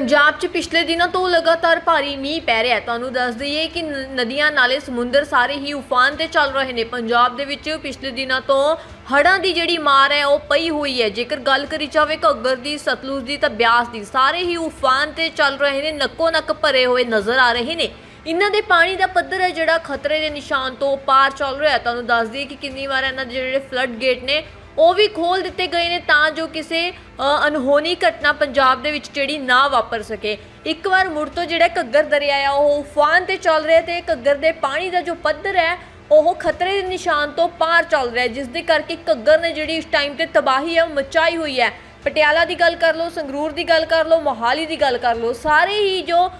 ਪੰਜਾਬ 'ਚ ਪਿਛਲੇ ਦਿਨਾਂ ਤੋਂ ਲਗਾਤਾਰ ਭਾਰੀ ਮੀਂਹ ਪੈ ਰਿਹਾ ਹੈ। ਤੁਹਾਨੂੰ ਦੱਸ ਦਈਏ ਕਿ ਨਦੀਆਂ ਨਾਲੇ ਸਮੁੰਦਰ ਸਾਰੇ ਹੀ ਉਫਾਨ ਤੇ ਚੱਲ ਰਹੇ ਨੇ। ਪੰਜਾਬ ਦੇ ਵਿੱਚ ਪਿਛਲੇ ਦਿਨਾਂ ਤੋਂ ਹੜ੍ਹਾਂ ਦੀ ਜਿਹੜੀ ਮਾਰ ਹੈ, ਉਹ ਪਈ ਹੋਈ ਹੈ। ਜੇਕਰ ਗੱਲ ਕਰੀ ਜਾਵੇ ਘੱਗਰ ਦੀ, ਸਤਲੁਜ ਦੀ ਤਾਂ ਬਿਆਸ ਦੀ, ਸਾਰੇ ਹੀ ਉਫਾਨ ਤੇ ਚੱਲ ਰਹੇ ਨੇ, ਨੱਕੋ ਨੱਕ ਭਰੇ ਹੋਏ ਨਜ਼ਰ ਆ ਰਹੇ ਨੇ। ਇਹਨਾਂ ਦੇ ਪਾਣੀ ਦਾ ਪੱਧਰ ਹੈ ਜਿਹੜਾ ਖਤਰੇ ਦੇ ਨਿਸ਼ਾਨ ਤੋਂ ਪਾਰ ਚੱਲ ਰਿਹਾ ਹੈ। ਤੁਹਾਨੂੰ ਦੱਸ ਦਈਏ ਕਿ ਕਿੰਨੀ ਵਾਰ ਇਹਨਾਂ ਦੇ ਜਿਹੜੇ ਫਲੱਡ ਗੇਟ ਨੇ ਉਹ ਵੀ ਖੋਲ ਦਿੱਤੇ ਗਏ ਨੇ ਤਾਂ ਜੋ ਕਿਸੇ ਅ, ਅਨਹੋਣੀ ਘਟਨਾ ਪੰਜਾਬ ਦੇ ਵਿੱਚ ਜਿਹੜੀ ਨਾ ਵਾਪਰ ਸਕੇ। ਇੱਕ ਵਾਰ ਮੁੜ ਤੋਂ ਜਿਹੜਾ ਘੱਗਰ ਦਰਿਆ ਆ ਉਹ ਉਫਾਨ ਤੇ ਚੱਲ ਰਿਹਾ ਤੇ ਘੱਗਰ ਦੇ ਪਾਣੀ ਦਾ ਜੋ ਪੱਧਰ ਹੈ ਉਹ ਖਤਰੇ ਦੇ ਨਿਸ਼ਾਨ ਤੋਂ ਪਾਰ ਚੱਲ ਰਿਹਾ ਜਿਸ ਦੇ ਕਰਕੇ ਘੱਗਰ ਨੇ ਜਿਹੜੀ ਇਸ ਟਾਈਮ ਤੇ ਤਬਾਹੀ ਹੈ ਮਚਾਈ ਹੋਈ ਹੈ। ਪਟਿਆਲਾ ਦੀ ਗੱਲ ਕਰ ਲਓ, ਸੰਗਰੂਰ ਦੀ ਗੱਲ ਕਰ ਲਓ, ਮੋਹਾਲੀ ਦੀ ਗੱਲ ਕਰ ਲਓ, ਸਾਰੇ ਹੀ ਜੋ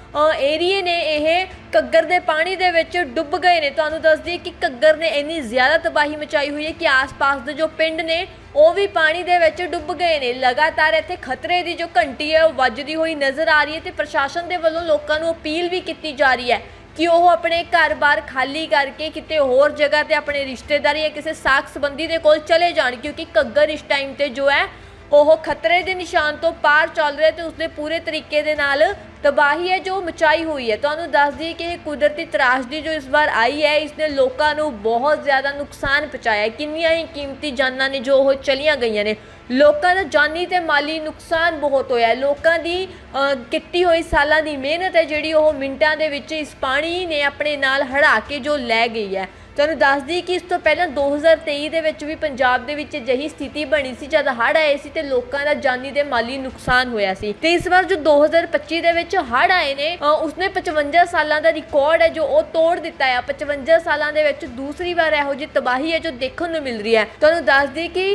ਏਰੀਏ ਨੇ ਇਹ ਘੱਗਰ ਦੇ ਪਾਣੀ ਦੇ ਵਿੱਚ ਡੁੱਬ ਗਏ ਨੇ। ਤੁਹਾਨੂੰ ਦੱਸ ਦਈਏ ਕਿ ਘੱਗਰ ਨੇ ਇੰਨੀ ਜ਼ਿਆਦਾ ਤਬਾਹੀ ਮਚਾਈ ਹੋਈ ਹੈ ਕਿ ਆਸ-ਪਾਸ ਦੇ ਜੋ ਪਿੰਡ ਨੇ, ਉਹ ਵੀ ਪਾਣੀ ਦੇ ਵਿੱਚ ਡੁੱਬ ਗਏ ਨੇ। ਲਗਾਤਾਰ ਇੱਥੇ ਖਤਰੇ ਦੀ ਜੋ ਘੰਟੀ ਹੈ, ਉਹ ਵੱਜਦੀ ਹੋਈ ਨਜ਼ਰ ਆ ਰਹੀ ਹੈ ਤੇ ਪ੍ਰਸ਼ਾਸਨ ਦੇ ਵੱਲੋਂ ਲੋਕਾਂ ਨੂੰ ਅਪੀਲ ਵੀ ਕੀਤੀ ਜਾ ਰਹੀ ਹੈ ਕਿ ਉਹ ਆਪਣੇ ਘਰ-ਬਾਰ ਖਾਲੀ ਕਰਕੇ ਕਿਤੇ ਹੋਰ ਜਗ੍ਹਾ ਤੇ ਆਪਣੇ ਰਿਸ਼ਤੇਦਾਰੀ ਜਾਂ ਕਿਸੇ ਸਾਖ ਸੰਬੰਧੀ ਦੇ ਕੋਲ ਚਲੇ ਜਾਣ, ਕਿਉਂਕਿ ਘੱਗਰ ਇਸ ਟਾਈਮ ਤੇ ਜੋ ਹੈ ਉਹ ਖਤਰੇ ਦੇ ਨਿਸ਼ਾਨ ਤੋਂ ਪਾਰ ਚੱਲ ਰਿਹਾ ਤੇ ਉਸਦੇ ਪੂਰੇ ਤਰੀਕੇ ਦੇ ਨਾਲ ਤਬਾਹੀ ਹੈ ਜੋ ਮਚਾਈ ਹੋਈ ਹੈ। ਤੁਹਾਨੂੰ ਦੱਸ ਦਈਏ ਕਿ ਇਹ ਕੁਦਰਤੀ ਤਰਾਸ਼ਦੀ ਜੋ ਇਸ ਵਾਰ ਆਈ ਹੈ ਇਸਨੇ ਲੋਕਾਂ ਨੂੰ ਬਹੁਤ ਜ਼ਿਆਦਾ ਨੁਕਸਾਨ ਪਹੁੰਚਾਇਆ ਹੈ। ਕਿੰਨੀਆਂ ਹੀ ਕੀਮਤੀ ਜਾਨਾਂ ਨੇ ਜੋ ਉਹ ਚਲੀਆਂ ਗਈਆਂ ਨੇ। ਲੋਕਾਂ ਦਾ ਜਾਨੀ ਤੇ ਮਾਲੀ ਨੁਕਸਾਨ ਬਹੁਤ ਹੋਇਆ ਲੋਕਾਂ ਦੀ ਅ, ਕੀਤੀ ਹੋਈ ਸਾਲਾਂ ਦੀ ਮਿਹਨਤ ਹੈ ਜਿਹੜੀ ਉਹ ਮਿੰਟਾਂ ਦੇ ਵਿੱਚ ਇਸ ਪਾਣੀ ਨੇ ਆਪਣੇ ਨਾਲ ਹੜਾ ਕੇ ਜੋ ਲੈ ਗਈ ਹੈ। ਤੁਹਾਨੂੰ ਦੱਸ ਦਈਏ ਕਿ ਇਸ ਤੋਂ ਪਹਿਲਾਂ 2023 ਦੇ ਵਿੱਚ ਵੀ ਪੰਜਾਬ ਦੇ ਵਿੱਚ ਅਜਿਹੀ ਸਥਿਤੀ ਬਣੀ ਸੀ, ਜਦ ਹੜ੍ਹ ਆਏ ਸੀ ਤੇ ਲੋਕਾਂ ਦਾ ਜਾਨੀ ਤੇ ਮਾਲੀ ਨੁਕਸਾਨ ਹੋਇਆ ਸੀ। ਤੇ ਇਸ ਵਾਰ ਜੋ 2025 ਦੇ ਵਿੱਚ ਹੜ੍ਹ ਆਏ ਨੇ ਉਸਨੇ 55 ਸਾਲਾਂ ਦਾ ਰਿਕਾਰਡ ਹੈ, ਜੋ ਉਹ ਤੋੜ ਦਿੱਤਾ ਹੈ। 55 ਸਾਲਾਂ ਦੇ ਵਿੱਚ ਦੂਸਰੀ ਵਾਰ ਇਹੋ ਜਿਹੀ ਤਬਾਹੀ ਹੈ, ਜੋ ਦੇਖਣ ਨੂੰ ਮਿਲ ਰਹੀ ਹੈ। ਤੁਹਾਨੂੰ ਦੱਸ ਦਈਏ ਕਿ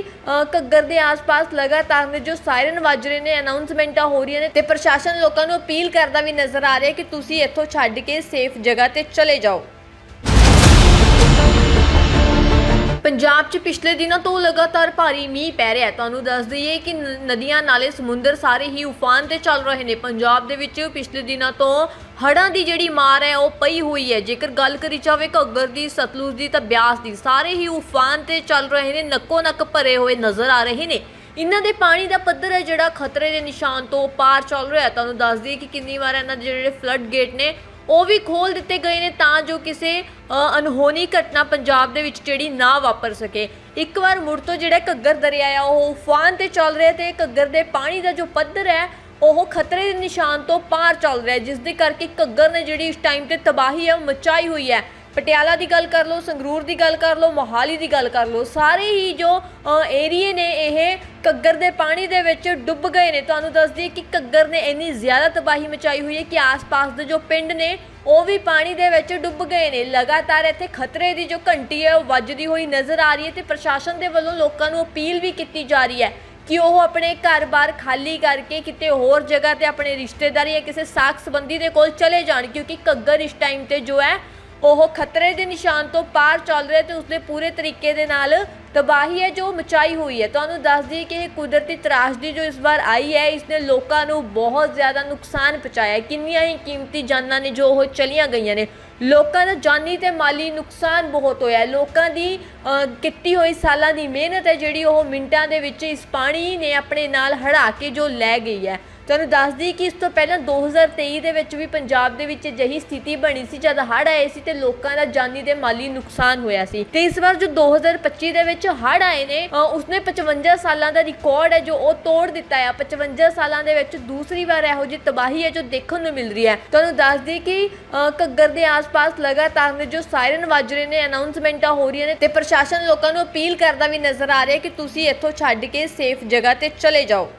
ਘੱਗਰ ਦੇ ਆਸ-ਪਾਸ ਲਗਾਤਾਰ ਨੇ ਜੋ ਸਾਇਰਨ ਵੱਜ ਰਹੇ ਨੇ, ਅਨਾਉਂਸਮੈਂਟਾਂ ਹੋ ਰਹੀਆਂ ਨੇ ਤੇ ਪ੍ਰਸ਼ਾਸਨ ਲੋਕਾਂ ਨੂੰ ਅਪੀਲ ਕਰਦਾ ਵੀ ਨਜ਼ਰ ਆ ਰਿਹਾ ਕਿ ਤੁਸੀਂ ਇੱਥੋਂ ਛੱਡ ਕੇ ਸੇਫ ਜਗ੍ਹਾ ਤੇ ਚਲੇ ਜਾਓ। ਪੰਜਾਬ 'ਚ ਪਿਛਲੇ ਦਿਨਾਂ ਤੋਂ ਲਗਾਤਾਰ ਭਾਰੀ ਮੀਂਹ ਪੈ ਰਿਹਾ ਹੈ। ਤੁਹਾਨੂੰ ਦੱਸ ਦਈਏ ਕਿ ਨਦੀਆਂ ਨਾਲੇ ਸਮੁੰਦਰ ਸਾਰੇ ਹੀ ਉਫਾਨ ਤੇ ਚੱਲ ਰਹੇ ਨੇ। ਪੰਜਾਬ ਦੇ ਵਿੱਚ ਪਿਛਲੇ ਦਿਨਾਂ ਤੋਂ ਹੜ੍ਹਾਂ ਦੀ ਜਿਹੜੀ ਮਾਰ ਹੈ, ਉਹ ਪਈ ਹੋਈ ਹੈ। ਜੇਕਰ ਗੱਲ ਕਰੀ ਜਾਵੇ ਘੱਗਰ ਦੀ, ਸਤਲੁਜ ਦੀ ਤਾਂ ਬਿਆਸ ਦੀ, ਸਾਰੇ ਹੀ ਉਫਾਨ ਤੇ ਚੱਲ ਰਹੇ ਨੇ, ਨੱਕੋ ਨੱਕ ਭਰੇ ਹੋਏ ਨਜ਼ਰ ਆ ਰਹੇ ਨੇ। ਇਹਨਾਂ ਦੇ ਪਾਣੀ ਦਾ ਪੱਧਰ ਹੈ ਜਿਹੜਾ ਖਤਰੇ ਦੇ ਨਿਸ਼ਾਨ ਤੋਂ ਪਾਰ ਚੱਲ ਰਿਹਾ ਤੁਹਾਨੂੰ ਦੱਸ ਦਈਏ ਕਿ ਕਿੰਨੀ ਵਾਰ ਇਹਨਾਂ ਦੇ ਜਿਹੜੇ ਫਲੱਡ ਗੇਟ ਨੇ ਉਹ ਵੀ ਖੋਲ ਦਿੱਤੇ ਗਏ ਨੇ ਤਾਂ ਜੋ ਕਿਸੇ ਅ, ਅਨਹੋਣੀ ਘਟਨਾ ਪੰਜਾਬ ਦੇ ਵਿੱਚ ਜਿਹੜੀ ਨਾ ਵਾਪਰ ਸਕੇ। ਇੱਕ ਵਾਰ ਮੁੜ ਤੋਂ ਜਿਹੜਾ ਘੱਗਰ ਦਰਿਆ ਆ ਉਹ ਉਫਾਨ ਤੇ ਚੱਲ ਰਿਹਾ ਤੇ ਘੱਗਰ ਦੇ ਪਾਣੀ ਦਾ ਜੋ ਪੱਧਰ ਹੈ ਉਹ ਖਤਰੇ ਦੇ ਨਿਸ਼ਾਨ ਤੋਂ ਪਾਰ ਚੱਲ ਰਿਹਾ ਜਿਸ ਦੇ ਕਰਕੇ ਘੱਗਰ ਨੇ ਜਿਹੜੀ ਇਸ ਟਾਈਮ ਤੇ ਤਬਾਹੀ ਹੈ ਉਹ ਮਚਾਈ ਹੋਈ ਹੈ। ਪਟਿਆਲਾ ਦੀ ਗੱਲ ਕਰ ਲਓ, ਸੰਗਰੂਰ ਦੀ ਗੱਲ ਕਰ ਲਓ, ਮੋਹਾਲੀ ਦੀ ਗੱਲ ਕਰ ਲਓ, ਸਾਰੇ ਹੀ ਜੋ ਏਰੀਏ ਨੇ ਇਹ ਘੱਗਰ ਦੇ ਪਾਣੀ ਦੇ ਵਿੱਚ ਡੁੱਬ ਗਏ ਨੇ। ਤੁਹਾਨੂੰ ਦੱਸ ਦਈਏ ਕਿ ਘੱਗਰ ਨੇ ਇੰਨੀ ਜ਼ਿਆਦਾ ਤਬਾਹੀ ਮਚਾਈ ਹੋਈ ਹੈ ਕਿ ਆਸ-ਪਾਸ ਦੇ ਜੋ ਪਿੰਡ ਨੇ, ਉਹ ਵੀ ਪਾਣੀ ਦੇ ਵਿੱਚ ਡੁੱਬ ਗਏ ਨੇ। ਲਗਾਤਾਰ ਇੱਥੇ ਖਤਰੇ ਦੀ ਜੋ ਘੰਟੀ ਹੈ, ਉਹ ਵੱਜਦੀ ਹੋਈ ਨਜ਼ਰ ਆ ਰਹੀ ਹੈ ਤੇ ਪ੍ਰਸ਼ਾਸਨ ਦੇ ਵੱਲੋਂ ਲੋਕਾਂ ਨੂੰ ਅਪੀਲ ਵੀ ਕੀਤੀ ਜਾ ਰਹੀ ਹੈ ਕਿ ਉਹ ਆਪਣੇ ਘਰ-ਬਾਰ ਖਾਲੀ ਕਰਕੇ ਕਿਤੇ ਹੋਰ ਜਗ੍ਹਾ ਤੇ ਆਪਣੇ ਰਿਸ਼ਤੇਦਾਰੀ ਜਾਂ ਕਿਸੇ ਸਾਖ ਸੰਬੰਧੀ ਦੇ ਕੋਲ ਚਲੇ ਜਾਣ, ਕਿਉਂਕਿ ਘੱਗਰ ਇਸ ਟਾਈਮ ਤੇ ਜੋ ਹੈ ਉਹ ਖਤਰੇ ਦੇ ਨਿਸ਼ਾਨ ਤੋਂ ਪਾਰ ਚੱਲ ਰਿਹਾ ਤੇ ਉਸਦੇ ਪੂਰੇ ਤਰੀਕੇ ਦੇ ਨਾਲ ਤਬਾਹੀ ਹੈ ਜੋ ਮਚਾਈ ਹੋਈ ਹੈ। ਤੁਹਾਨੂੰ ਦੱਸ ਦਈਏ ਕਿ ਇਹ ਕੁਦਰਤੀ ਤਰਾਸ਼ਦੀ ਜੋ ਇਸ ਵਾਰ ਆਈ ਹੈ, ਇਸਨੇ ਲੋਕਾਂ ਨੂੰ ਬਹੁਤ ਜ਼ਿਆਦਾ ਨੁਕਸਾਨ ਪਹੁੰਚਾਇਆ। ਕਿੰਨੀਆਂ ਹੀ ਕੀਮਤੀ ਜਾਨਾਂ ਨੇ ਜੋ ਉਹ ਚਲੀਆਂ ਗਈਆਂ ਨੇ। ਲੋਕਾਂ ਦਾ ਜਾਨੀ ਤੇ ਮਾਲੀ ਨੁਕਸਾਨ ਬਹੁਤ ਹੋਇਆ ਹੈ। ਲੋਕਾਂ ਦੀ ਕੀਤੀ ਹੋਈ ਸਾਲਾਂ ਦੀ ਮਿਹਨਤ ਹੈ ਜਿਹੜੀ ਉਹ ਮਿੰਟਾਂ ਦੇ ਵਿੱਚ ਇਸ ਪਾਣੀ ਨੇ ਆਪਣੇ ਨਾਲ ਹੜਾ ਕੇ ਜੋ ਲੈ ਗਈ ਹੈ। ਤੁਹਾਨੂੰ ਦੱਸਦੀ ਕਿ ਇਸ ਤੋਂ ਪਹਿਲਾਂ 2023 ਦੇ ਵਿੱਚ ਵੀ ਪੰਜਾਬ ਦੇ ਵਿੱਚ ਅਜਿਹੀ ਸਥਿਤੀ ਬਣੀ ਸੀ, ਜਦ ਹੜ੍ਹ ਆਏ ਸੀ ਤੇ ਲੋਕਾਂ ਦਾ ਜਾਨੀ ਤੇ ਮਾਲੀ ਨੁਕਸਾਨ ਹੋਇਆ ਸੀ। ਤੇ ਇਸ ਵਾਰ ਜੋ 2025 ਦੇ ਵਿੱਚ ਹੜ੍ਹ ਆਏ ਨੇ ਉਸਨੇ 55 ਸਾਲਾਂ ਦਾ ਰਿਕਾਰਡ ਹੈ, ਜੋ ਉਹ ਤੋੜ ਦਿੱਤਾ ਹੈ। 55 ਸਾਲਾਂ ਦੇ ਵਿੱਚ ਦੂਸਰੀ ਵਾਰ ਇਹੋ ਜਿਹੀ ਤਬਾਹੀ ਹੈ, ਜੋ ਦੇਖਣ ਨੂੰ ਮਿਲ ਰਹੀ ਹੈ। ਤੁਹਾਨੂੰ ਦੱਸਦੀ ਕਿ ਘੱਗਰ ਦੇ ਆਸ-ਪਾਸ ਲਗਾਤਾਰ ਨੇ ਜੋ ਸਾਇਰਨ ਵੱਜ ਰਹੇ ਨੇ ਅਨਾਉਂਸਮੈਂਟਾਂ ਹੋ ਰਹੀਆਂ ਨੇ ਤੇ ਪ੍ਰਸ਼ਾਸਨ ਲੋਕਾਂ ਨੂੰ ਅਪੀਲ ਕਰਦਾ ਵੀ ਨਜ਼ਰ ਆ ਰਿਹਾ ਕਿ ਤੁਸੀਂ ਇੱਥੋਂ ਛੱਡ ਕੇ ਸੇਫ ਜਗ੍ਹਾ ਤੇ ਚਲੇ ਜਾਓ।